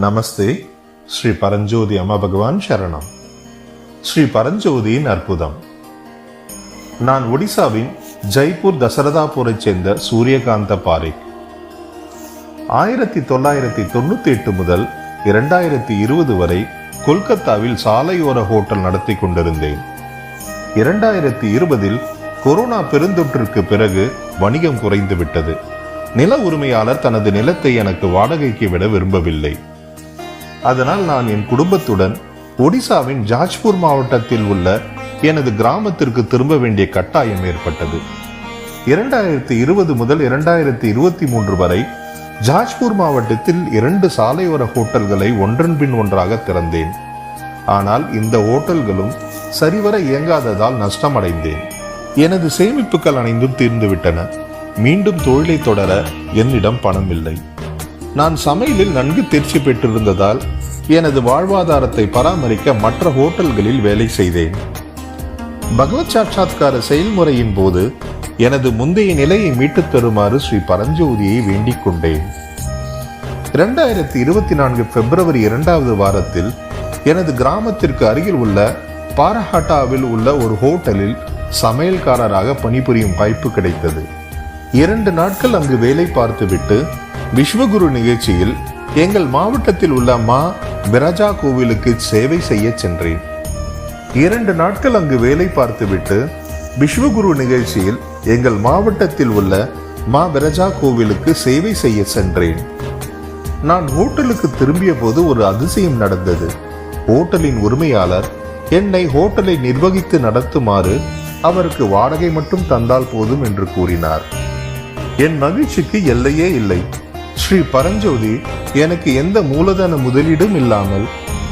நமஸ்தே. ஸ்ரீ பரஞ்சோதி அம்மா பகவான் சரணம். ஸ்ரீ பரஞ்சோதியின் அற்புதம். நான் ஒடிசாவின் ஜெய்ப்பூர் தசரதாபூரைச் சேர்ந்த சூரியகாந்த பாரிக். ஆயிரத்தி தொள்ளாயிரத்தி தொண்ணூத்தி எட்டு முதல் இரண்டாயிரத்தி இருபது வரை கொல்கத்தாவில் சாலையோர ஹோட்டல் நடத்தி கொண்டிருந்தேன். இரண்டாயிரத்தி இருபதில் கொரோனா பெருந்தொற்றுக்கு பிறகு வணிகம் குறைந்துவிட்டது. நில உரிமையாளர் தனது நிலத்தை எனக்கு வாடகைக்கு விட விரும்பவில்லை. அதனால் நான் என் குடும்பத்துடன் ஒடிசாவின் ஜாஜ்பூர் மாவட்டத்தில் உள்ள எனது கிராமத்திற்கு திரும்ப வேண்டிய கட்டாயம் ஏற்பட்டது. இரண்டாயிரத்தி இருபது முதல் இரண்டாயிரத்தி இருபத்தி மூன்று வரை ஜாஜ்பூர் மாவட்டத்தில் இரண்டு சாலையோர ஹோட்டல்களை ஒன்றன் பின் ஒன்றாக திறந்தேன். ஆனால் இந்த ஹோட்டல்களும் சரிவர இயங்காததால் நஷ்டமடைந்தேன். எனது சேமிப்புகள் அனைந்தும் தீர்ந்துவிட்டன. மீண்டும் தொழிலை தொடர என்னிடம் பணம் இல்லை நான் சமையலில் நன்கு தேர்ச்சி பெற்றிருந்ததால் எனது வாழ்வாதாரத்தை பராமரிக்க மற்ற ஹோட்டல்களில் வேலை செய்தேன். பகவத் சாட்சாத்கார செயல்முறையின் போது எனது முந்தைய நிலையை மீட்டுத் தருமாறு ஸ்ரீ பரஞ்சோதியை வேண்டிக் கொண்டேன். இரண்டாயிரத்தி இருபத்தி நான்கு பிப்ரவரி இரண்டாவது வாரத்தில் எனது கிராமத்திற்கு அருகில் உள்ள பாரஹாட்டாவில் உள்ள ஒரு ஹோட்டலில் சமையல்காரராக பணிபுரியும் வாய்ப்பு கிடைத்தது. இரண்டு நாட்கள் அங்கு வேலை பார்த்துவிட்டு விஸ்வகுரு நிகழ்ச்சியில் எங்கள் மாவட்டத்தில் உள்ள மா பிரஜா கோவிலுக்கு சேவை செய்ய சென்றேன். இரண்டு நாட்கள் அங்கு வேலை பார்த்துவிட்டு விஸ்வகுரு நிகழ்ச்சியில் எங்கள் மாவட்டத்தில் உள்ள மா பிரஜா கோவிலுக்கு சேவை செய்ய சென்றேன். நான் ஹோட்டலுக்கு திரும்பிய போது ஒரு அதிசயம் நடந்தது. ஹோட்டலின் உரிமையாளர் என்னை ஹோட்டலை நிர்வகித்து நடத்துமாறு அவருக்கு வாடகை மட்டும் தந்தால் போதும் என்று கூறினார். என் மகிழ்ச்சிக்கு எல்லையே இல்லை. ஸ்ரீ பரஞ்சோதி எனக்கு எந்த மூலதன முதலீடும் இல்லாமல்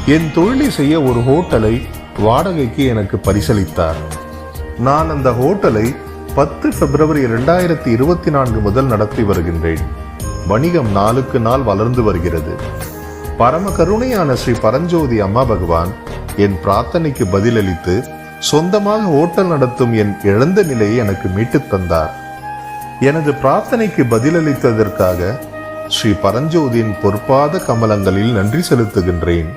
என் தொழிலை செய்ய ஒரு ஹோட்டலை வாடகைக்கு எனக்கு பரிசளித்தார். நான் அந்த ஹோட்டலை பத்து பிப்ரவரி இரண்டாயிரத்தி இருபத்தி நான்கு முதல் நடத்தி வருகின்றேன். வணிகம் நாளுக்கு நாள் வளர்ந்து வருகிறது. பரம கருணையான ஸ்ரீ பரஞ்சோதி அம்மா பகவான் என் பிரார்த்தனைக்கு பதிலளித்து சொந்தமாக ஹோட்டல் நடத்தும் என் இழந்த நிலையை எனக்கு மீட்டுத் தந்தார். எனது பிரார்த்தனைக்கு பதிலளித்ததற்காக ஸ்ரீ பரஞ்சோதியின் பொற்பாத கமலங்களில் நன்றி செலுத்துகின்றேன்.